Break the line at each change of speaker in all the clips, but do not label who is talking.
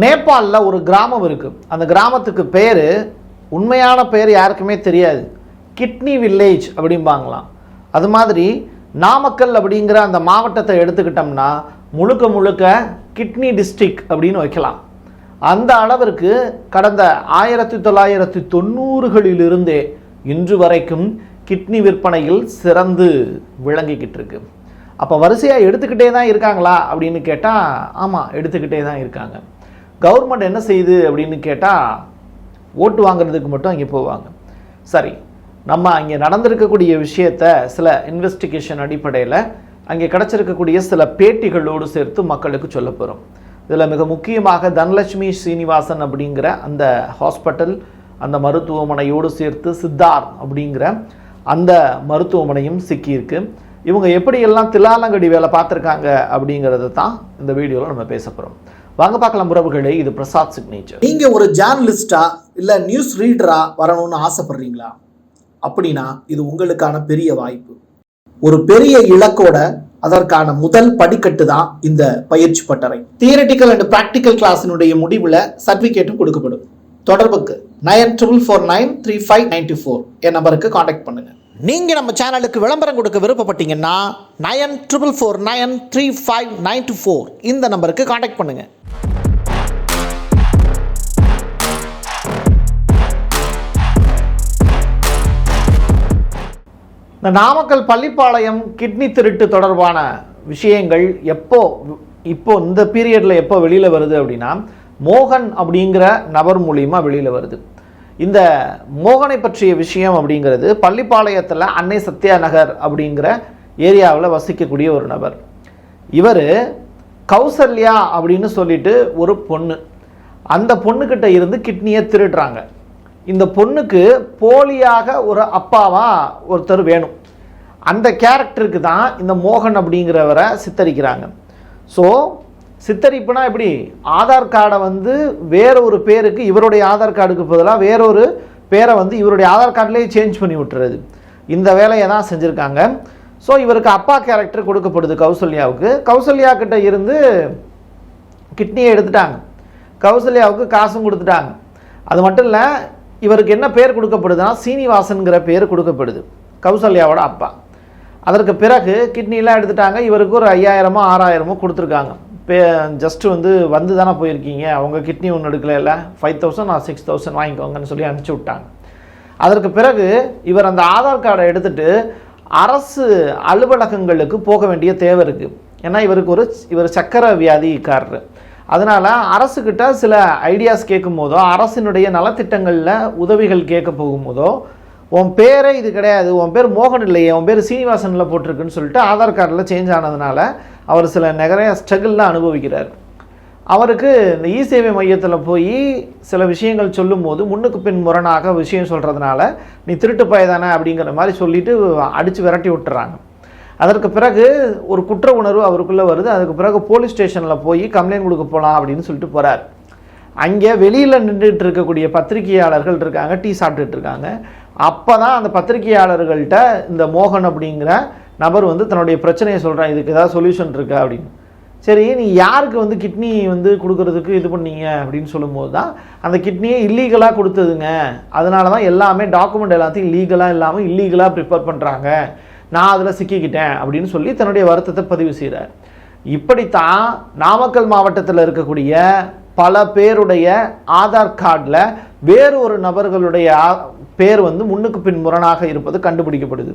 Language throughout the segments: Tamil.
நேபாளில் ஒரு கிராமம் இருக்குது அந்த கிராமத்துக்கு பேர் உண்மையான பேர் யாருக்குமே தெரியாது. கிட்னி வில்லேஜ் அப்படிம்பாங்களாம். அது மாதிரி நாமக்கல் அப்படிங்கிற அந்த மாவட்டத்தை எடுத்துக்கிட்டோம்னா முழுக்க முழுக்க கிட்னி டிஸ்ட்ரிக் அப்படின்னு வைக்கலாம். அந்த அளவிற்கு கடந்த ஆயிரத்தி தொள்ளாயிரத்தி தொண்ணூறுகளிலிருந்தே இன்று வரைக்கும் கிட்னி விற்பனையில் சிறந்து விளங்கிக்கிட்டு இருக்கு. அப்போ வரிசையாக எடுத்துக்கிட்டே தான் இருக்காங்களா அப்படின்னு கேட்டால் ஆமாம் எடுத்துக்கிட்டே தான் இருக்காங்க. கவர்மெண்ட் என்ன செய்யுது அப்படின்னு கேட்டால் ஓட்டு வாங்குறதுக்கு மட்டும் அங்கே போவாங்க. சரி நம்ம அங்கே நடந்திருக்கக்கூடிய விஷயத்த சில இன்வெஸ்டிகேஷன் அடிப்படையில் அங்கே கிடச்சிருக்கக்கூடிய சில பேட்டிகளோடு சேர்த்து மக்களுக்கு சொல்ல போகிறோம் இதில் மிக முக்கியமாக தனலட்சுமி ஸ்ரீனிவாசன் அப்படிங்கிற அந்த ஹாஸ்பிட்டல் அந்த மருத்துவமனையோடு சேர்த்து சித்தார் அப்படிங்கிற அந்த மருத்துவமனையும் சிக்கியிருக்கு. இவங்க எப்படியெல்லாம் தில்லாலங்கடி வேலை பார்த்துருக்காங்க அப்படிங்கிறத தான் இந்த வீடியோவில் நம்ம பேச போகிறோம் வாங்க பார்க்கலாம் உறவுகளே இது பிரசாத் சிக்னேச்சர்
நீங்க ஒரு ஜேர்னலிஸ்டா இல்ல நியூஸ் ரீடரா வரணும்னு ஆசைப்படுறீங்களா? அப்படின்னா இது உங்களுக்கான பெரிய வாய்ப்பு. ஒரு பெரிய இலக்கோட அதற்கான முதல் படிக்கட்டு தான் இந்த பயிற்சி பட்டறை. தியரட்டிக்கல் அண்ட் ப்ராக்டிக்கல் கிளாஸினுடைய முடிவில் சர்டிஃபிகேட்டும் கொடுக்கப்படும். தொடர்புக்கு nine triple four nine three five ninety four என் நம்பருக்கு காண்டாக்ட் பண்ணுங்கள் நீங்கள் நம்ம சேனலுக்கு விளம்பரம் கொடுக்க விருப்பப்பட்டீங்கன்னா nine triple four nine three five nine four இந்த நம்பருக்கு காண்டாக்ட் பண்ணுங்கள்
இந்த நாமக்கல் பள்ளிப்பாளையம் கிட்னி திருட்டு தொடர்பான விஷயங்கள் எப்போ இப்போ இந்த பீரியடில் எப்போ வெளியில் வருது அப்படின்னா மோகன் அப்படிங்கிற நபர் மூலியமாக வெளியில் வருது. இந்த மோகனை பற்றிய விஷயம் அப்படிங்கிறது பள்ளிப்பாளையத்தில் அன்னை சத்யா நகர் அப்படிங்கிற ஏரியாவில் வசிக்கக்கூடிய ஒரு நபர். இவர் கௌசல்யா அப்படின்னு சொல்லிட்டு ஒரு பொண்ணு. அந்த பொண்ணுக்கிட்ட இருந்து கிட்னியை திருடுறாங்க. இந்த பொண்ணுக்கு போலியாக ஒரு அப்பாவாக ஒருத்தர் வேணும். அந்த கேரக்டருக்கு தான் இந்த மோகன் அப்படிங்கிறவரை சித்தரிக்கிறாங்க. ஸோ சித்தரிப்புனா எப்படி? ஆதார் கார்டை வந்து வேற ஒரு பேருக்கு இவருடைய ஆதார் கார்டுக்கு பதிலாக வேறொரு பேரை வந்து இவருடைய ஆதார் கார்டிலேயே சேஞ்ச் பண்ணி விட்டுறது. இந்த வேலையை தான் செஞ்சுருக்காங்க. ஸோ இவருக்கு அப்பா கேரக்டர் கொடுக்கப்படுது கௌசல்யாவுக்கு. கௌசல்யா கிட்ட இருந்து கிட்னியை எடுத்துட்டாங்க. கௌசல்யாவுக்கு காசும் கொடுத்துட்டாங்க. அது மட்டும் இல்லை இவருக்கு என்ன பேர் கொடுக்கப்படுதுன்னா சீனிவாசனுங்கிற பேர் கொடுக்கப்படுது. கௌசல்யாவோட அப்பா. அதற்கு பிறகு கிட்னிலாம் எடுத்துட்டாங்க. இவருக்கு ஒரு ஐயாயிரமோ ஆறாயிரமோ கொடுத்துருக்காங்க. பே ஜஸ்ட்டு வந்து வந்து தானே போயிருக்கீங்க? அவங்க கிட்னி ஒன்று எடுக்கல ஃபைவ் தௌசண்ட் நான் சிக்ஸ் தௌசண்ட் வாங்கிக்கோங்கன்னு சொல்லி அனுப்பிச்சி விட்டாங்க. அதற்கு பிறகு இவர் அந்த ஆதார் கார்டை எடுத்துட்டு அரசு அலுவலகங்களுக்கு போக வேண்டிய தேவை இருக்குது ஏன்னா இவருக்கு ஒரு இவர் சக்கர வியாதிக்காரர். அதனால் அரசுக்கிட்ட சில ஐடியாஸ் கேட்கும் போதோ அரசினுடைய நலத்திட்டங்களில் உதவிகள் கேட்க போகும்போதோ உன் பேரே இது கிடையாது. உன் பேர் மோகன் இல்லையே. உன் பேர் சீனிவாசனில் போட்டிருக்குன்னு சொல்லிட்டு ஆதார் கார்டில் சேஞ்ச் ஆனதுனால அவர் சில நிறைய ஸ்ட்ரகிள்லாம் அனுபவிக்கிறார். அவருக்கு இந்த இ சேவை மையத்தில் போய் சில விஷயங்கள் சொல்லும்போது முன்னுக்கு பின் முரணாக விஷயம் சொல்கிறதுனால நீ திருட்டு பயதானே அப்படிங்கிற மாதிரி சொல்லிட்டு அடித்து விரட்டி விட்டுறாங்க. அதற்கு பிறகு ஒரு குற்ற உணர்வு அவருக்குள்ளே வருது. அதுக்கு பிறகு போலீஸ் ஸ்டேஷனில் போய் கம்ப்ளைண்ட் கொடுக்க போகலாம் அப்படின்னு சொல்லிட்டு போகிறார் அங்கே வெளியில் நின்றுட்டு இருக்கக்கூடிய பத்திரிகையாளர்கள் இருக்காங்க டீ சாப்பிட்டுட்டு இருக்காங்க. அப்போ தான் அந்த பத்திரிகையாளர்கள்ட்ட இந்த மோகன் அப்படிங்கிற நபர் வந்து தன்னுடைய பிரச்சனையை சொல்கிறான் இதுக்கு ஏதாவது சொல்யூஷன் இருக்கா அப்படின்னு. சரி நீ யாருக்கு வந்து கிட்னி வந்து கொடுக்கறதுக்கு இது பண்ணீங்க அப்படின்னு சொல்லும்போது தான் அந்த கிட்னியை இல்லீகலாக கொடுத்ததுங்க. அதனால தான் எல்லாமே டாக்குமெண்ட் எல்லாத்தையும் லீகலாக இல்லாமல் இல்லீகலாக ப்ரிப்பேர் பண்ணுறாங்க நான் அதில் சிக்கிக்கிட்டேன் அப்படின்னு சொல்லி தன்னுடைய வருத்தத்தை பதிவு செய்கிறார் இப்படித்தான் நாமக்கல் மாவட்டத்தில் இருக்கக்கூடிய பல பேருடைய ஆதார் கார்டில் வேறு ஒரு நபர்களுடைய பேர் வந்து முன்னுக்கு பின் முரணாக இருப்பது கண்டுபிடிக்கப்படுது.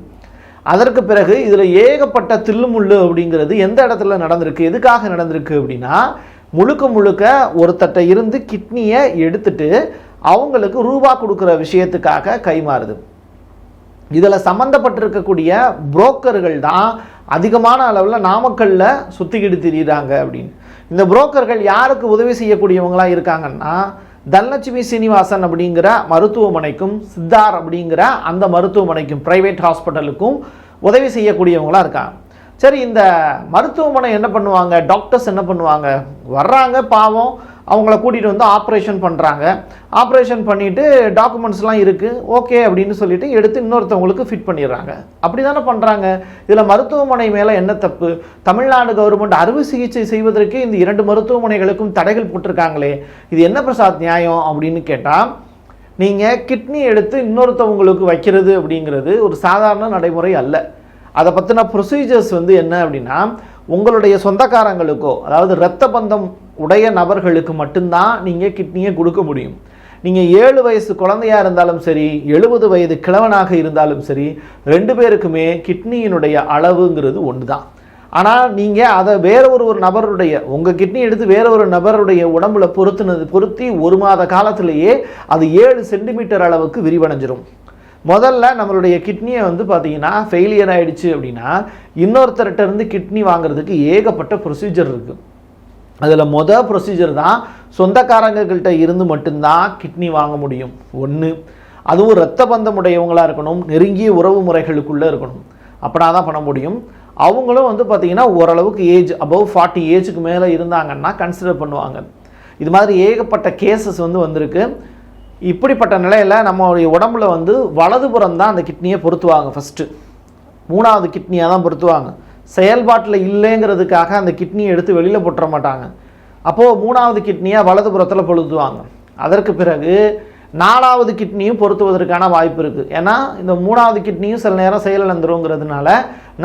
அதற்கு பிறகு இதில் ஏகப்பட்ட தில்லுமுள்ளு அப்படிங்கிறது எந்த இடத்துல நடந்திருக்கு எதுக்காக நடந்திருக்கு அப்படின்னா முழுக்க முழுக்க ஒருத்தட்ட இருந்து கிட்னியை எடுத்துட்டு அவங்களுக்கு ரூபா கொடுக்குற விஷயத்துக்காக கைமாறுது. இதில் சம்மந்தப்பட்டிருக்கக்கூடிய புரோக்கர்கள் தான் அதிகமான அளவில் நாமக்கல்ல சுற்றிக்கிட்டு திரியுறாங்க அப்படின்னு. இந்த புரோக்கர்கள் யாருக்கு உதவி செய்யக்கூடியவங்களா இருக்காங்கன்னா தனலட்சுமி சீனிவாசன் அப்படிங்கிற மருத்துவமனைக்கும் சித்தார் அப்படிங்கிற அந்த மருத்துவமனைக்கும் ப்ரைவேட் ஹாஸ்பிட்டலுக்கும் உதவி செய்யக்கூடியவங்களாக இருக்காங்க. சரி இந்த மருத்துவமனை என்ன பண்ணுவாங்க? டாக்டர்ஸ் என்ன பண்ணுவாங்க? வர்றாங்க பாவம். அவங்கள கூட்டிகிட்டு வந்து ஆப்ரேஷன் பண்ணுறாங்க ஆப்ரேஷன் பண்ணிவிட்டு டாக்குமெண்ட்ஸ்லாம் இருக்குது ஓகே அப்படின்னு சொல்லிட்டு எடுத்து இன்னொருத்தவங்களுக்கு ஃபிட் பண்ணிடுறாங்க. அப்படி தானே பண்ணுறாங்க இதில் மருத்துவமனை மேலே என்ன தப்பு? தமிழ்நாடு கவர்மெண்ட் அறுவை சிகிச்சை செய்வதற்கே இந்த இரண்டு மருத்துவமனைகளுக்கும் தடைகள் போட்டிருக்காங்களே. இது என்ன பிரசாத் நியாயம் அப்படின்னு கேட்டால் நீங்கள் கிட்னி எடுத்து இன்னொருத்தவங்களுக்கு வைக்கிறது அப்படிங்கிறது ஒரு சாதாரண நடைமுறை அல்ல. அதை பற்றின ப்ரொசீஜர்ஸ் வந்து என்ன அப்படின்னா உங்களுடைய சொந்தக்காரங்களுக்கோ அதாவது இரத்த பந்தம் உடைய நபர்களுக்கு மட்டும்தான் நீங்கள் கிட்னியை கொடுக்க முடியும். நீங்கள் ஏழு வயசு குழந்தையா இருந்தாலும் சரி எழுபது வயது கிழவனாக இருந்தாலும் சரி ரெண்டு பேருக்குமே கிட்னியினுடைய அளவுங்கிறது ஒன்று தான் ஆனால் நீங்கள் அதை வேற ஒரு ஒரு நபருடைய உங்கள் கிட்னி எடுத்து வேற ஒரு நபருடைய உடம்புல பொருத்துனது பொருத்தி ஒரு மாத காலத்திலேயே அது ஏழு சென்டிமீட்டர் அளவுக்கு விரிவடைஞ்சிரும். முதல்ல நம்மளுடைய கிட்னியை வந்து பார்த்தீங்கன்னா ஃபெயிலியர் ஆகிடுச்சு அப்படின்னா இன்னொருத்தர்கிட்ட இருந்து கிட்னி வாங்குறதுக்கு ஏகப்பட்ட ப்ரொசீஜர் இருக்குது அதில் மொதல் ப்ரொசீஜர் தான் சொந்தக்காரங்கக்கிட்ட இருந்து மட்டும்தான் கிட்னி வாங்க முடியும். ஒன்று அதுவும் இரத்த பந்தமுடையவங்களாக இருக்கணும் நெருங்கிய உறவு முறைகளுக்குள்ளே இருக்கணும். அப்படின்னா தான் பண்ண முடியும். அவங்களும் வந்து பார்த்திங்கன்னா ஓரளவுக்கு ஏஜ் அபவ் ஃபார்ட்டி ஏஜுக்கு மேலே இருந்தாங்கன்னா கன்சிடர் பண்ணுவாங்க. இது மாதிரி ஏகப்பட்ட கேசஸ் வந்து வந்திருக்கு. இப்படிப்பட்ட நிலையில் நம்மளுடைய உடம்புல வந்து வலதுபுறம் தான் அந்த கிட்னியை பொருத்துவாங்க ஃபஸ்ட்டு மூணாவது கிட்னியாக தான் பொருத்துவாங்க. செயல்பாட்டில் இல்லைங்கிறதுக்காக அந்த கிட்னியை எடுத்து வெளியில் போட்டுற மாட்டாங்க. அப்போது மூணாவது கிட்னியாக வலதுபுறத்தில் பொருத்துவாங்க அதற்கு பிறகு நாலாவது கிட்னியும் பொருத்துவதற்கான வாய்ப்பு இருக்குது ஏன்னா இந்த மூணாவது கிட்னியும் சில நேரம் செயலிழந்துருங்கிறதுனால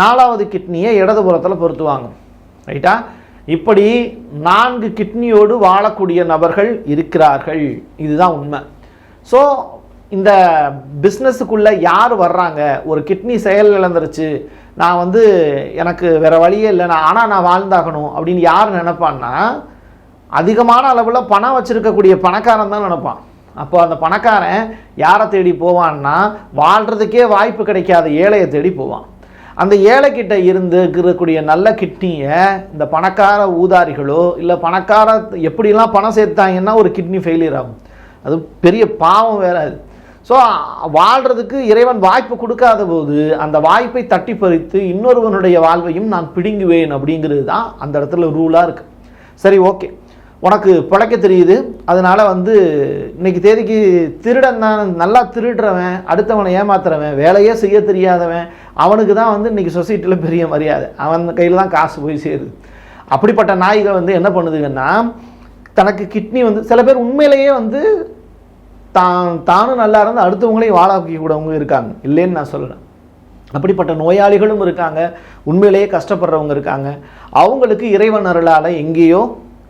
நாலாவது கிட்னியை இடதுபுறத்தில் பொருத்துவாங்க. ரைட்டா இப்படி நான்கு கிட்னியோடு வாழக்கூடிய நபர்கள் இருக்கிறார்கள். இதுதான் உண்மை. ஸோ இந்த பிஸ்னஸுக்குள்ளே யார் வர்றாங்க? ஒரு கிட்னி செயல் இழந்துருச்சு. நான் வந்து எனக்கு வேறு வழியே இல்லை. நான் ஆனால் நான் வாழ்ந்தாகணும் அப்படின்னு யார் நினப்பான்னா அதிகமான அளவில் பணம் வச்சுருக்கக்கூடிய பணக்காரன் தான் நினப்பான். அப்போ அந்த பணக்காரன் யாரை தேடி போவான்னா வாழ்கிறதுக்கே வாய்ப்பு கிடைக்காத ஏழையை தேடி போவான். அந்த ஏழைக்கிட்ட இருந்து இருக்கக்கூடிய நல்ல கிட்னியை இந்த பணக்கார ஊதாரிகளோ இல்லை பணக்கார எப்படிலாம் பணம் சேர்த்தாங்கன்னா ஒரு கிட்னி ஃபெயிலியர் ஆகும். அது பெரிய பாவம் வேறு அது. ஸோ வாழ்கிறதுக்கு இறைவன் வாய்ப்பு கொடுக்காத போது அந்த வாய்ப்பை தட்டி பறித்து இன்னொருவனுடைய வாழ்வையும் நான் பிடுங்குவேன் அப்படிங்கிறது தான் அந்த இடத்துல ரூலாக இருக்குது சரி ஓகே உனக்கு பிழைக்க தெரியுது. அதனால் வந்து இன்னைக்கு தேதிக்கு திருடன் தான் நல்லா திருடுறவன் அடுத்தவனை ஏமாத்துறவன் வேலையே செய்ய தெரியாதவன் அவனுக்கு தான் வந்து இன்றைக்கி சொசைட்டியில் பெரிய மரியாதை. அவன் கையில் தான் காசு போய் சேருது. அப்படிப்பட்ட நாய்கள் வந்து என்ன பண்ணுதுங்கன்னா தனக்கு கிட்னி வந்து சில பேர் உண்மையிலேயே வந்து தான் தானும் நல்லா இருந்து அடுத்தவங்களையும் வாழாக்கி கூடவங்க இருக்காங்க. இல்லைன்னு நான் சொல்லலாம் அப்படிப்பட்ட நோயாளிகளும் இருக்காங்க. உண்மையிலேயே கஷ்டப்படுறவங்க இருக்காங்க. அவங்களுக்கு இறைவன் அருளால் எங்கேயோ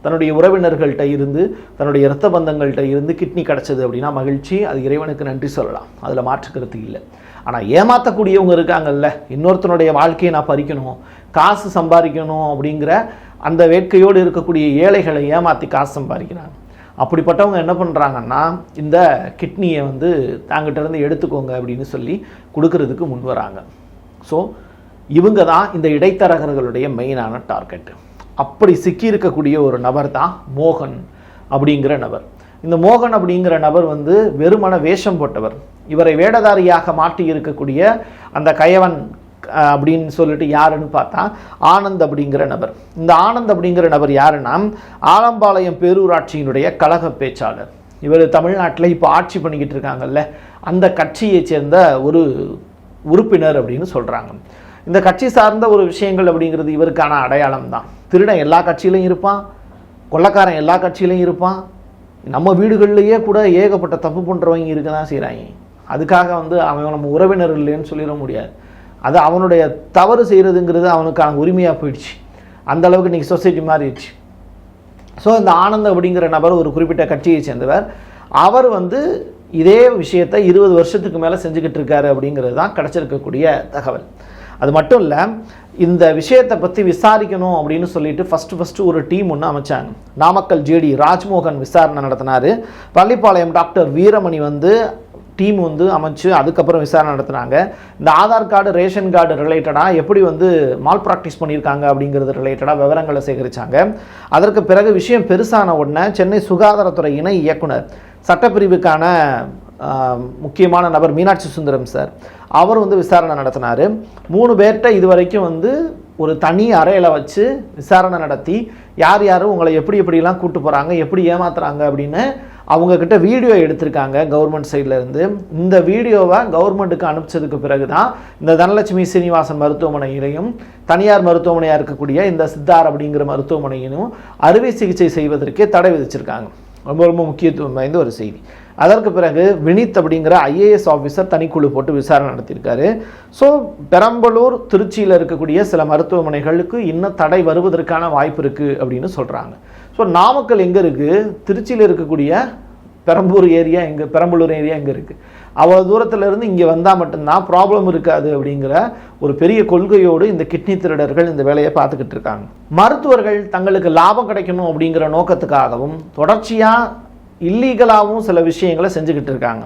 தன்னுடைய உறவினர்கள்ட்ட இருந்து தன்னுடைய இரத்த பந்தங்கள்கிட்ட இருந்து கிட்னி கிடச்சது அப்படின்னா மகிழ்ச்சி. அது இறைவனுக்கு நன்றி சொல்லலாம். அதில் மாற்றுக்கிறது இல்லை. ஆனால் ஏமாற்றக்கூடியவங்க இருக்காங்கல்ல. இன்னொருத்தனுடைய வாழ்க்கையை நான் பறிக்கணும் காசு சம்பாதிக்கணும் அப்படிங்கிற அந்த வேட்கையோடு இருக்கக்கூடிய ஏழைகளை ஏமாற்றி காசு சம்பாதிக்கிறாங்க. அப்படிப்பட்டவங்க என்ன பண்ணுறாங்கன்னா இந்த கிட்னியை வந்து தாங்கிட்ட இருந்து எடுத்துக்கோங்க அப்படின்னு சொல்லி கொடுக்கறதுக்கு முன் வராங்க. ஸோ இவங்க தான் இந்த இடைத்தரகர்களுடைய மெயினான டார்கெட். அப்படி சிக்கியிருக்கக்கூடிய ஒரு நபர் தான் மோகன் அப்படிங்கிற நபர். இந்த மோகன் அப்படிங்கிற நபர் வந்து வெறுமன வேஷம் போட்டவர். இவரை வேடதாரியாக மாட்டி இருக்கக்கூடிய அந்த கயவன் அப்படின்னு சொல்லிட்டு யாருன்னு பார்த்தா ஆனந்த் அப்படிங்கிற நபர். இந்த ஆனந்த் அப்படிங்கிற நபர் யாருன்னா ஆலம்பாளையம் பேரூராட்சியினுடைய கழக பேச்சாளர். இவர் தமிழ்நாட்டில் இப்போ ஆட்சி பண்ணிக்கிட்டு இருக்காங்கல்ல அந்த கட்சியை சேர்ந்த ஒரு உறுப்பினர் அப்படின்னு சொல்கிறாங்க இந்த கட்சி சார்ந்த ஒரு விஷயங்கள் அப்படிங்கிறது இவருக்கான அடையாளம் தான். திருடன் எல்லா கட்சியிலையும் இருப்பான் கொள்ளக்காரன் எல்லா கட்சியிலையும் இருப்பான். நம்ம வீடுகள்லேயே கூட ஏகப்பட்ட தப்பு பண்ணுறவங்க இருக்க தான் செய்கிறாங்க அதுக்காக வந்து அவன் நம்ம உறவினர் இல்லைன்னு சொல்லிட முடியாது. அது அவனுடைய தவறு செய்கிறதுங்கிறது அவனுக்கான உரிமையாக போயிடுச்சு. அந்த அளவுக்கு இன்றைக்கி சொசைட்டி மாறிடுச்சு. ஸோ இந்த ஆனந்த் அப்படிங்கிற நபர் ஒரு குறிப்பிட்ட கட்சியை சேர்ந்தவர். அவர் வந்து இதே விஷயத்தை இருபது வருஷத்துக்கு மேலே செஞ்சுக்கிட்டு இருக்காரு அப்படிங்கிறது தான் கிடச்சிருக்கக்கூடிய தகவல். அது மட்டும் இல்லை இந்த விஷயத்தை பற்றி விசாரிக்கணும் அப்படின்னு சொல்லிட்டு ஃபஸ்ட்டு ஃபஸ்ட்டு ஒரு டீம் ஒன்று அமைச்சாங்க. நாமக்கல் ஜேடி ராஜ்மோகன் விசாரணை நடத்தினார். பள்ளிப்பாளையம் டாக்டர் வீரமணி வந்து டீம் வந்து அமைச்சு அதுக்கப்புறம் விசாரணை நடத்துனாங்க. இந்த ஆதார் கார்டு ரேஷன் கார்டு ரிலேட்டடாக எப்படி வந்து மால் ப்ராக்டிஸ் பண்ணியிருக்காங்க அப்படிங்கிறது ரிலேட்டடாக விவரங்களை சேகரித்தாங்க அதற்கு பிறகு விஷயம் பெருசான உடனே சென்னை சுகாதாரத்துறை இணை இயக்குனர் சட்டப்பிரிவுக்கான முக்கியமான நபர் மீனாட்சி சுந்தரம் சார் அவர் வந்து விசாரணை நடத்தினார். மூணு பேர்கிட்ட இது வரைக்கும் வந்து ஒரு தனி அறையில் வச்சு விசாரணை நடத்தி யார் யார் உங்களை எப்படி எப்படிலாம் கூப்பிட்டு போகிறாங்க எப்படி ஏமாத்துறாங்க அப்படின்னு அவங்கக்கிட்ட வீடியோ எடுத்திருக்காங்க கவர்மெண்ட் சைட்லேருந்து இந்த வீடியோவை கவர்மெண்ட்டுக்கு அனுப்பிச்சதுக்கு பிறகு தான் இந்த தனலட்சுமி சீனிவாசன் மருத்துவமனையிலையும் தனியார் மருத்துவமனையாக இருக்கக்கூடிய இந்த சித்தார் அப்படிங்கிற மருத்துவமனையிலும் அறுவை சிகிச்சை செய்வதற்கே தடை விதிச்சிருக்காங்க. ரொம்ப ரொம்ப முக்கியத்துவம் வாய்ந்த ஒரு செய்தி. அதற்கு பிறகு வினித் அப்படிங்கிற ஐஏஎஸ் ஆஃபீஸர் தனிக்குழு போட்டு விசாரணை நடத்தியிருக்காரு. ஸோ பெரம்பலூர் திருச்சியில் இருக்கக்கூடிய சில மருத்துவமனைகளுக்கு இன்னும் தடை வருவதற்கான வாய்ப்பு இருக்குது அப்படின்னு சொல்கிறாங்க ஸோ நாமக்கல் எங்கே இருக்குது திருச்சியில் இருக்கக்கூடிய பெரம்பூர் ஏரியா எங்கே பெரம்பலூர் ஏரியா எங்கே இருக்குது அவ்வளோ தூரத்தில் இருந்து இங்கே வந்தால் மட்டும்தான் ப்ராப்ளம் இருக்காது அப்படிங்கிற ஒரு பெரிய கொள்கையோடு இந்த கிட்னி திருடர்கள் இந்த வேலையை பார்த்துக்கிட்டு இருக்காங்க. மருத்துவர்கள் தங்களுக்கு லாபம் கிடைக்கணும் அப்படிங்கிற நோக்கத்துக்காகவும் தொடர்ச்சியாக இல்லீகலாகவும் சில விஷயங்களை செஞ்சுக்கிட்டு இருக்காங்க.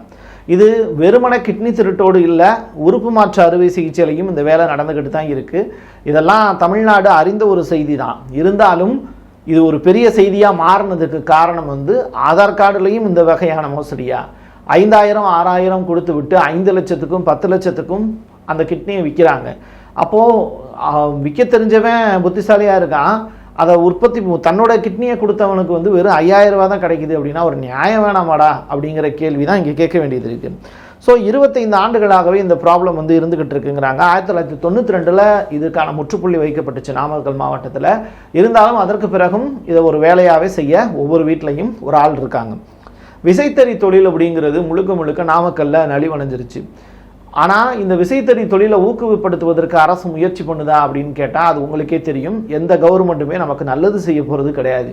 இது வெறுமன கிட்னி திருட்டோடு இல்லை உறுப்பு மாற்று அறுவை சிகிச்சையிலையும் இந்த வேலை நடந்துக்கிட்டு தான் இருக்குது இதெல்லாம் தமிழ்நாடு அறிந்த ஒரு செய்தி தான். இருந்தாலும் இது ஒரு பெரிய செய்தியாக மாறினதுக்கு காரணம் வந்து ஆதார் கார்டுலையும் இந்த வகையான மோசடியா? ஐந்தாயிரம் ஆறாயிரம் கொடுத்து விட்டு ஐந்து லட்சத்துக்கும் பத்து லட்சத்துக்கும் அந்த கிட்னியை விற்கிறாங்க அப்போது விற்க தெரிஞ்சவன் புத்திசாலியாக இருக்கான். அதை உற்பத்தி தன்னோட கிட்னியை கொடுத்தவனுக்கு வந்து வெறும் ஐயாயிரம் ரூபா தான் கிடைக்குது அப்படின்னா ஒரு நியாயம் வேணாமாடா அப்படிங்கிற கேள்வி தான் இங்கே கேட்க வேண்டியது இருக்குது ஸோ இருபத்தைந்து ஆண்டுகளாகவே இந்த ப்ராப்ளம் வந்து இருந்துகிட்டு இருக்குங்கிறாங்க. ஆயிரத்தி தொள்ளாயிரத்தி தொண்ணூற்றி ரெண்டில் இதுக்கான முற்றுப்புள்ளி வைக்கப்பட்டுச்சு நாமக்கல் மாவட்டத்தில். இருந்தாலும் அதற்கு பிறகும் இதை ஒரு வேலையாகவே செய்ய ஒவ்வொரு வீட்லையும் ஒரு ஆள் இருக்காங்க. விசைத்தறி தொழில் அப்படிங்கிறது முழுக்க முழுக்க நாமக்கல்ல நலிவடைஞ்சிருச்சு. ஆனால் இந்த விசைத்தறி தொழிலை ஊக்குவிப்படுத்துவதற்கு அரசு முயற்சி பண்ணுதா அப்படின்னு கேட்டால் அது உங்களுக்கே தெரியும். எந்த கவர்மெண்ட்டுமே நமக்கு நல்லது செய்ய போகிறது கிடையாது.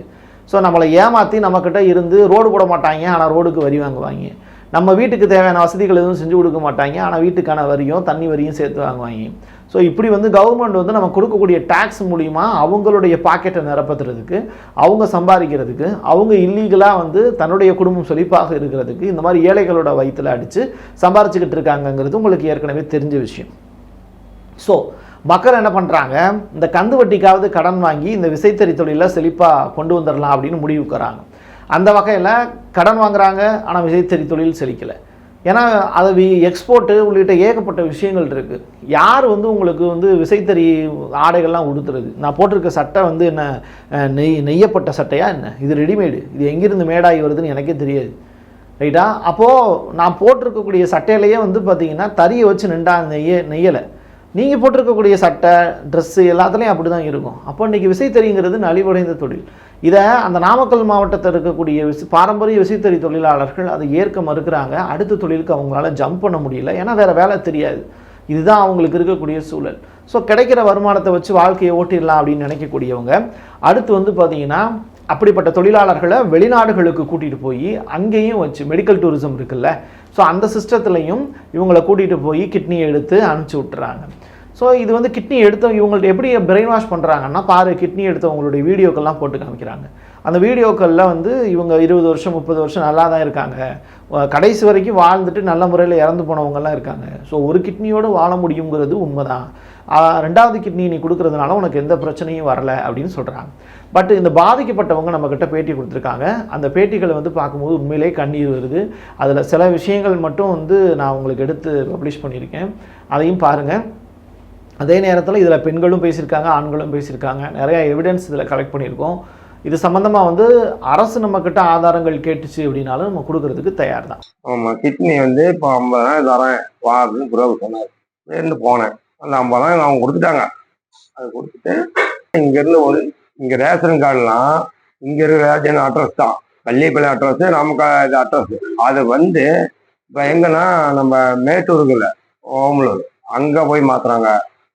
ஸோ நம்மளை ஏமாற்றி நம்மக்கிட்ட இருந்து ரோடு போட மாட்டாங்க. ஆனால் ரோடுக்கு வரி வாங்குவாங்க. நம்ம வீட்டுக்கு தேவையான வசதிகள் எதுவும் செஞ்சு கொடுக்க மாட்டாங்க. ஆனால் வீட்டுக்கான வரியும் தண்ணி வரியும் சேர்த்து வாங்குவாங்க. ஸோ இப்படி வந்து கவர்மெண்ட் வந்து நம்ம கொடுக்கக்கூடிய டேக்ஸ் மூலிமா அவங்களுடைய பாக்கெட்டை நிரப்புறதுக்கு அவங்க சம்பாதிக்கிறதுக்கு அவங்க இல்லீகலாக வந்து தன்னுடைய குடும்பம் செழிப்பாக இருக்கிறதுக்கு இந்த மாதிரி ஏழைகளோட வயிற்றில் அடித்து சம்பாரிச்சுக்கிட்டு இருக்காங்கங்கிறது உங்களுக்கு ஏற்கனவே தெரிஞ்ச விஷயம். ஸோ மக்கள் என்ன பண்ணுறாங்க இந்த கந்து வட்டிக்காவது கடன் வாங்கி இந்த விசைத்தறி தொழிலை செழிப்பாக கொண்டு வந்துடலாம் அப்படின்னு முடிவுக்குறாங்க அந்த வகையில் கடன் வாங்குகிறாங்க ஆனால் விசைத்தறி தொழில் செழிக்கலை. ஏன்னா அது வி எக்ஸ்போர்ட்டு உள்ளிட்ட ஏகப்பட்ட விஷயங்கள் இருக்குது யார் வந்து உங்களுக்கு வந்து விசைத்தறி ஆடைகள்லாம் உடுத்துறது? நான் போட்டிருக்க சட்டை வந்து என்ன நெய் நெய்யப்பட்ட சட்டையா என்ன? இது ரெடிமேடு இது எங்கேருந்து மேடாகி வருதுன்னு எனக்கே தெரியாது. ரைட்டா? அப்போது நான் போட்டிருக்கக்கூடிய சட்டையிலேயே வந்து பார்த்தீங்கன்னா தறியை வச்சு நின்றா நெய்ய நெய்யலை. நீங்கள் போட்டிருக்கக்கூடிய சட்டை ட்ரெஸ்ஸு எல்லாத்துலேயும் அப்படி தான் இருக்கும். அப்போ இன்றைக்கி விசைத்தறிங்கிறது நலிவடைந்த தொழில். இதை அந்த நாமக்கல் மாவட்டத்தில் இருக்கக்கூடிய விசி பாரம்பரிய விசைத்தறி தொழிலாளர்கள் அதை ஏற்க மறுக்கிறாங்க. அடுத்த தொழிலுக்கு அவங்களால ஜம்ப் பண்ண முடியல. ஏன்னா வேறு வேலை தெரியாது. இதுதான் அவங்களுக்கு இருக்கக்கூடிய சூழல். ஸோ கிடைக்கிற வருமானத்தை வச்சு வாழ்க்கையை ஓட்டிடலாம் அப்படின்னு நினைக்கக்கூடியவங்க. அடுத்து வந்து பார்த்தீங்கன்னா அப்படிப்பட்ட தொழிலாளர்களை வெளிநாடுகளுக்கு கூட்டிகிட்டு போய் அங்கேயும் வச்சு மெடிக்கல் டூரிசம் இருக்குல்ல. ஸோ அந்த சிஸ்டத்துலையும் இவங்களை கூட்டிகிட்டு போய் கிட்னியை எடுத்து அனுப்பிச்சி விட்டுறாங்க. ஸோ இது வந்து கிட்னி எடுத்த இவங்கள்ட்ட எப்படி பிரெயின் வாஷ் பண்ணுறாங்கன்னா பாரு கிட்னி எடுத்தவங்களுடைய வீடியோக்கள்லாம் போட்டு காமிக்கிறாங்க. அந்த வீடியோக்களில் வந்து இவங்க இருபது வருஷம் முப்பது வருஷம் நல்லா தான் இருக்காங்க கடைசி வரைக்கும் வாழ்ந்துட்டு நல்ல முறையில் இறந்து போனவங்கலாம் இருக்காங்க. ஸோ ஒரு கிட்னியோடு வாழ முடியுங்கிறது உண்மைதான். ரெண்டாவது கிட்னி நீ கொடுக்கறதுனால உனக்கு எந்த பிரச்சனையும் வரல அப்படின்னு சொல்கிறாங்க பட் இந்த பாதிக்கப்பட்டவங்க நம்மக்கிட்ட பேட்டி கொடுத்துருக்காங்க. அந்த பேட்டிகளை வந்து பார்க்கும்போது உண்மையிலே கண்ணீர் வருது. அதில் சில விஷயங்கள் மட்டும் வந்து நான் உங்களுக்கு எடுத்து பப்ளிஷ் பண்ணியிருக்கேன். அதையும் பாருங்கள் அதே நேரத்தில் இதில் பெண்களும் பேசியிருக்காங்க ஆண்களும் பேசியிருக்காங்க. நிறையா எவிடன்ஸ் இதில் கலெக்ட் பண்ணியிருக்கோம். இது சம்மந்தமாக வந்து அரசு நம்மக்கிட்ட ஆதாரங்கள் கேட்டுச்சு அப்படின்னாலும் நம்ம கொடுக்கறதுக்கு தயார் தான்
ஆமாம் கிட்னி வந்து இப்போ ஐம்பதாயிரம் தரேன் வா அப்படின்னு குரல் சொன்னார். இருந்து போனேன். அந்த ஐம்பதாயிரம் அவங்க கொடுத்துட்டாங்க. அது கொடுத்துட்டு இங்கேருந்து ஒரு இங்கே ரேஷன் கார்டுலாம் இங்கே இருக்கிற ரேஷன் அட்ரஸ் தான். கள்ளிப்பள்ளி அட்ரஸ் நமக்கு இது அட்ரஸ் அது வந்து இப்போ எங்கன்னா நம்ம மேட்டூருக்குள்ள ஓமலூர். அங்கே போய் மாத்துறாங்க.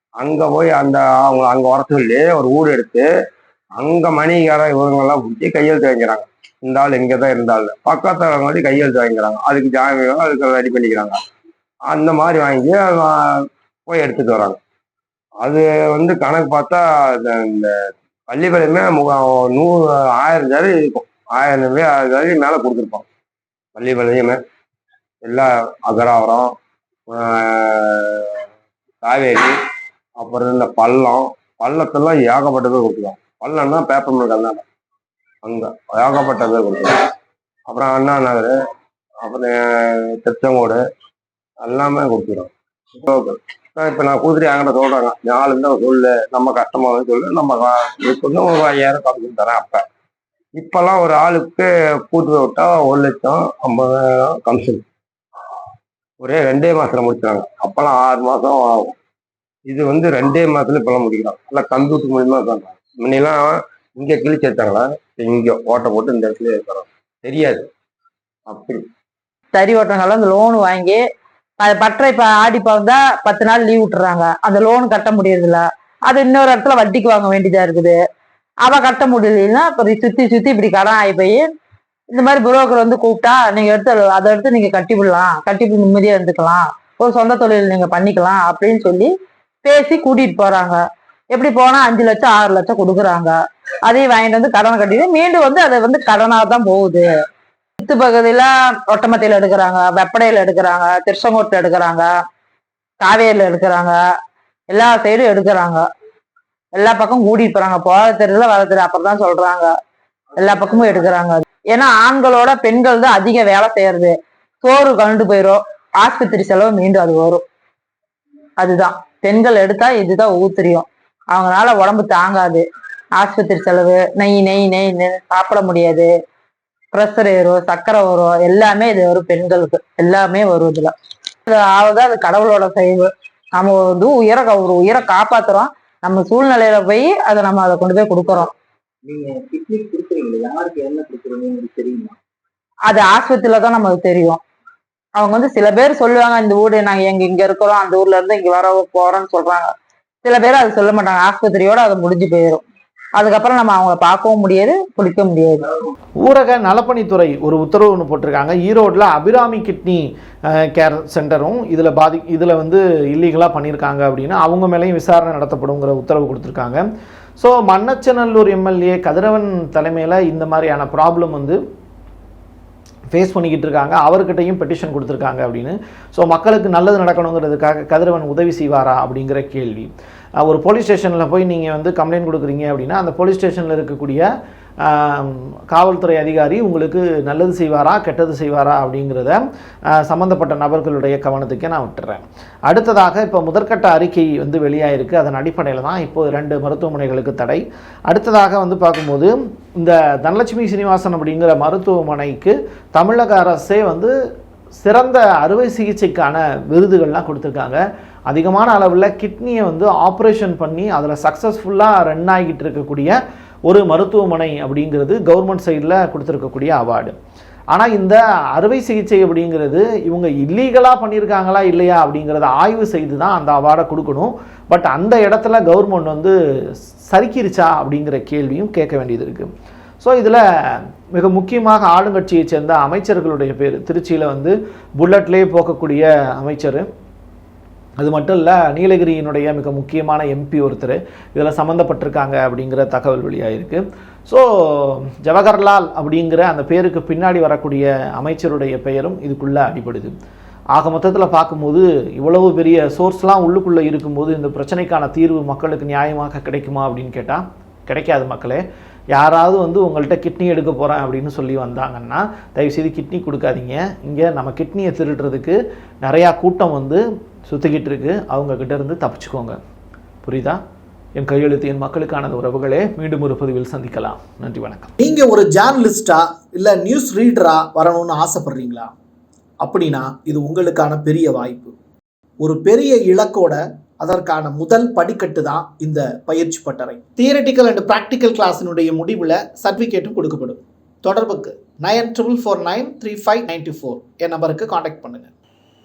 அங்க போய் அந்த அவங்க அங்க வர சொல்லி ஒரு ஊடு எடுத்து அங்க மணிகார இவங்கெல்லாம் பிடிச்சி கையெழுத்து வாங்கிறாங்க இந்த ஆள் இங்கே தான் இருந்தாள் பக்கத்தில் வந்து கையெழுத்து வாங்கிக்கிறாங்க. அதுக்கு ஜாமீன் அதுக்கு ரெடி பண்ணிக்கிறாங்க. அந்த மாதிரி வாங்கி போய் எடுத்துட்டு வராங்க. அது வந்து கணக்கு பார்த்தா இந்த- இந்த பள்ளிப்பாளையமே நூறு ஆயிரம் ஜாதி இருக்கும். ஆயிரம் ஆயிரம் ஜாதி மேலே கொடுத்துருப்பான் பள்ளிப்பாளையமே எல்லா அகராவரம் காவேரி அப்புறம் இந்த பள்ளம் பள்ளத்தெல்லாம் ஏகப்பட்ட பேர் பள்ளம்னா பேப்பர் மில் தான் அங்கே ஏகப்பட்ட பேர் அப்புறம் அண்ணா நகர் அப்புறம் திருச்செங்கோடு எல்லாமே கொடுத்துரும் இப்போ நான் குதிரை என்கிட்ட சொல்கிறாங்க நாலு இருந்தால் சொல்லு நம்ம கஷ்டமாக சொல்லு நம்ம கொஞ்சம் ஒரு ஐயாயிரம் கமிஷன் தரேன் அப்போ. இப்போல்லாம் ஒரு ஆளுக்கு கூட்டு விட்டா ஒரு லட்சம் ஐம்பதாயிரம் கமிஷன் ஒரே ரெண்டே மாசத்துல முடிச்சாங்க அப்போல்லாம் ஆறு மாதம் ஆகும். இது வந்து ரெண்டே மாதத்துல பழம் முடிக்கலாம் நல்லா கம்ப்யூட்டர் மூலியமா தான் முன்னெல்லாம் இங்கே கிழிச்சு எடுத்தாங்களா? இங்கே ஓட்டை போட்டு இந்த இடத்துல இருக்கிறோம் தெரியாது. அப்படி.
தறி ஓட்டனால அந்த லோன் வாங்கி பற்றை இப்ப ஆடி பார்த்தா பத்து நாள் லீவ் விட்டுறாங்க. அந்த லோன் கட்ட முடியறதில்ல. அது இன்னொரு இடத்துல வட்டிக்கு வாங்க வேண்டியதா இருக்குது. அவ கட்ட முடியலன்னா இப்ப சுத்தி சுத்தி இப்படி கடன் ஆகி போய் இந்த மாதிரி புரோக்கர் வந்து கூப்பிட்டா நீங்க எடுத்து அதை எடுத்து நீங்க கட்டி விடலாம். கட்டி நிம்மதியாக நிம்மதியா இருந்துக்கலாம். ஒரு சொந்த தொழில் நீங்க பண்ணிக்கலாம் அப்படின்னு சொல்லி பேசி கூட்டிட்டு போறாங்க. எப்படி போனா அஞ்சு லட்சம் ஆறு லட்சம் கொடுக்குறாங்க. அதையும் வாங்கிட்டு வந்து கடனை கட்டிட்டு மீண்டும் வந்து அது வந்து கடனா தான் போகுது. சுத்து பகுதியில ஒட்டமத்தையில எடுக்கிறாங்க வெப்படையில எடுக்கிறாங்க திருச்செங்கோட்டில் எடுக்கிறாங்க காவேரியில எடுக்கிறாங்க. எல்லா சைடும் எடுக்கிறாங்க. எல்லா பக்கம் கூட்டிட்டு போறாங்க. போக தெரியல வர தெரியல அப்புறம் தான் சொல்றாங்க. எல்லா பக்கமும் எடுக்கிறாங்க. ஏன்னா ஆண்களோட பெண்கள் தான் அதிக வேலை செய்யறது. சோறு கண்டு போயிடும் ஆஸ்பத்திரி செலவு மீண்டும் அது வரும். அதுதான். பெண்கள் எடுத்தா இதுதான் ஊத்திரியும். அவங்களால உடம்பு தாங்காது. ஆஸ்பத்திரி செலவு நெய் நெய் நெய் நெய் சாப்பிட முடியாது. ப்ரெஷர் ஏறும் சர்க்கரை வரும் எல்லாமே இது வரும் பெண்களுக்கு எல்லாமே வரும் இதுல அது ஆகுது அது கடவுளோட செய்வு நம்ம வந்து உயிரை ஒரு உயிரை காப்பாத்துறோம். நம்ம சூழ்நிலையில போய் அதை நம்ம அதை கொண்டு போய் கொடுக்குறோம். அது ஆஸ்பத்திரியில தான் நமக்கு தெரியும். அவங்க வந்து சில பேர் சொல்லுவாங்க இந்த ஊரு நாங்க எங்க இங்க இருக்கிறோம் அந்த ஊர்ல இருந்து இங்க வர போறோம்னு சொல்றாங்க. சில பேர் அது சொல்ல மாட்டாங்க. ஆஸ்பத்திரியோட அது முடிஞ்சு போயிடும் அதுக்கப்புறம் நம்ம அவங்கள பார்க்கவும் முடியாது பிடிக்க முடியாது.
ஊரக நலப்பணித்துறை ஒரு உத்தரவு ஒன்று போட்டிருக்காங்க. ஈரோட்டில் அபிராமி கிட்னி கேர் சென்டரும் இதில் பாதி இதில் வந்து இல்லீகலாக பண்ணியிருக்காங்க அப்படின்னா அவங்க மேலேயும் விசாரணை நடத்தப்படுங்கிற உத்தரவு கொடுத்துருக்காங்க. ஸோ மன்னச்சநல்லூர் எம்எல்ஏ கதிரவன் தலைமையில் இந்த மாதிரியான ப்ராப்ளம் வந்து ஃபேஸ் பண்ணிக்கிட்டு இருக்காங்க. அவர்கிட்டையும் பெட்டிஷன் கொடுத்துருக்காங்க அப்படின்னு. ஸோ மக்களுக்கு நல்லது நடக்கணுங்கிறதுக்காக கதிரவன் உதவி செய்வாரா அப்படிங்கிற கேள்வி. ஒரு போலீஸ் ஸ்டேஷனில் போய் நீங்கள் வந்து கம்ப்ளைண்ட் கொடுக்குறீங்க அப்படின்னா அந்த போலீஸ் ஸ்டேஷனில் இருக்கக்கூடிய காவல்துறை அதிகாரி உங்களுக்கு நல்லது செய்வாரா கெட்டது செய்வாரா அப்படிங்கிறத சம்மந்தப்பட்ட நபர்களுடைய கவனத்துக்கே நான் விட்டுறேன். அடுத்ததாக இப்போ முதற்கட்ட அறிக்கை வந்து வெளியாயிருக்கு. அதன் அடிப்படையில் தான் இப்போ ரெண்டு மருத்துவமனைகளுக்கு தடை. அடுத்ததாக வந்து பார்க்கும்போது இந்த தனலட்சுமி சீனிவாசன் அப்படிங்கிற மருத்துவமனைக்கு தமிழக அரசே வந்து சிறந்த அறுவை சிகிச்சைக்கான விருதுகள்லாம் கொடுத்துருக்காங்க. அதிகமான அளவில் கிட்னியை வந்து ஆப்ரேஷன் பண்ணி அதில் சக்ஸஸ்ஃபுல்லாக ரன் ஆகிட்டு இருக்கக்கூடிய ஒரு மருத்துவமனை அப்படிங்கிறது கவர்மெண்ட் சைடில் கொடுத்துருக்கக்கூடிய அவார்டு. ஆனால் இந்த அறுவை சிகிச்சை அப்படிங்கிறது இவங்க இல்லீகலாக பண்ணியிருக்காங்களா இல்லையா அப்படிங்கிறத ஆய்வு செய்து தான் அந்த அவார்டை கொடுக்கணும். பட் அந்த இடத்துல கவர்மெண்ட் வந்து சறுக்கிருச்சா அப்படிங்கிற கேள்வியும் கேட்க வேண்டியது இருக்குது ஸோ இதில் மிக முக்கியமாக ஆளுங்கட்சியை சேர்ந்த அமைச்சர்களுடைய பேர் திருச்சியில் வந்து புல்லட்லேயே போக்கக்கூடிய அமைச்சர். அது மட்டும் இல்லை நீலகிரியினுடைய மிக முக்கியமான எம்பி ஒருத்தர். இதில் சம்மந்தப்பட்டிருக்காங்க அப்படிங்கிற தகவல் வெளியாகிருக்கு ஸோ ஜவஹர்லால் அப்படிங்கிற அந்த பேருக்கு பின்னாடி வரக்கூடிய அமைச்சருடைய பெயரும் இதுக்குள்ளே அடிபடுது. ஆக மொத்தத்தில் பார்க்கும்போது இவ்வளவு பெரிய சோர்ஸ்லாம் உள்ளுக்குள்ளே இருக்கும்போது இந்த பிரச்சனைக்கான தீர்வு மக்களுக்கு நியாயமாக கிடைக்குமா அப்படின்னு கேட்டால் கிடைக்காது மக்களே. யாராவது வந்து உங்கள்கிட்ட கிட்னி எடுக்க போகிறேன் அப்படின்னு சொல்லி வந்தாங்கன்னா தயவுசெய்து கிட்னி கொடுக்காதீங்க. இங்கே நம்ம கிட்னியை திருடுறதுக்கு நிறையா கூட்டம் வந்து சுற்றிக்கிட்டு இருக்கு அவங்கக்கிட்ட இருந்து தப்பிச்சுக்கோங்க. புரியுதா? என் கையெழுத்து என் மக்களுக்கான உறவுகளே மீண்டும் ஒரு பதிவில் சந்திக்கலாம். நன்றி வணக்கம்.
நீங்க ஒரு ஜேர்னலிஸ்டா இல்ல நியூஸ் ரீடரா வரணும்னு ஆசைப்படுறீங்களா? அப்படின்னா இது உங்களுக்கான பெரிய வாய்ப்பு. ஒரு பெரிய இலக்கோட அதற்கான முதல் படிக்கட்டு தான் இந்த பயிற்சி பட்டறை. தியரட்டிக்கல் அண்ட் ப்ராக்டிக்கல் கிளாஸினுடைய முடிவில் சர்டிஃபிகேட்டும் கொடுக்கப்படும். தொடர்புக்கு nine triple four nine three five ninety four என் நம்பருக்கு காண்டாக்ட் பண்ணுங்கள்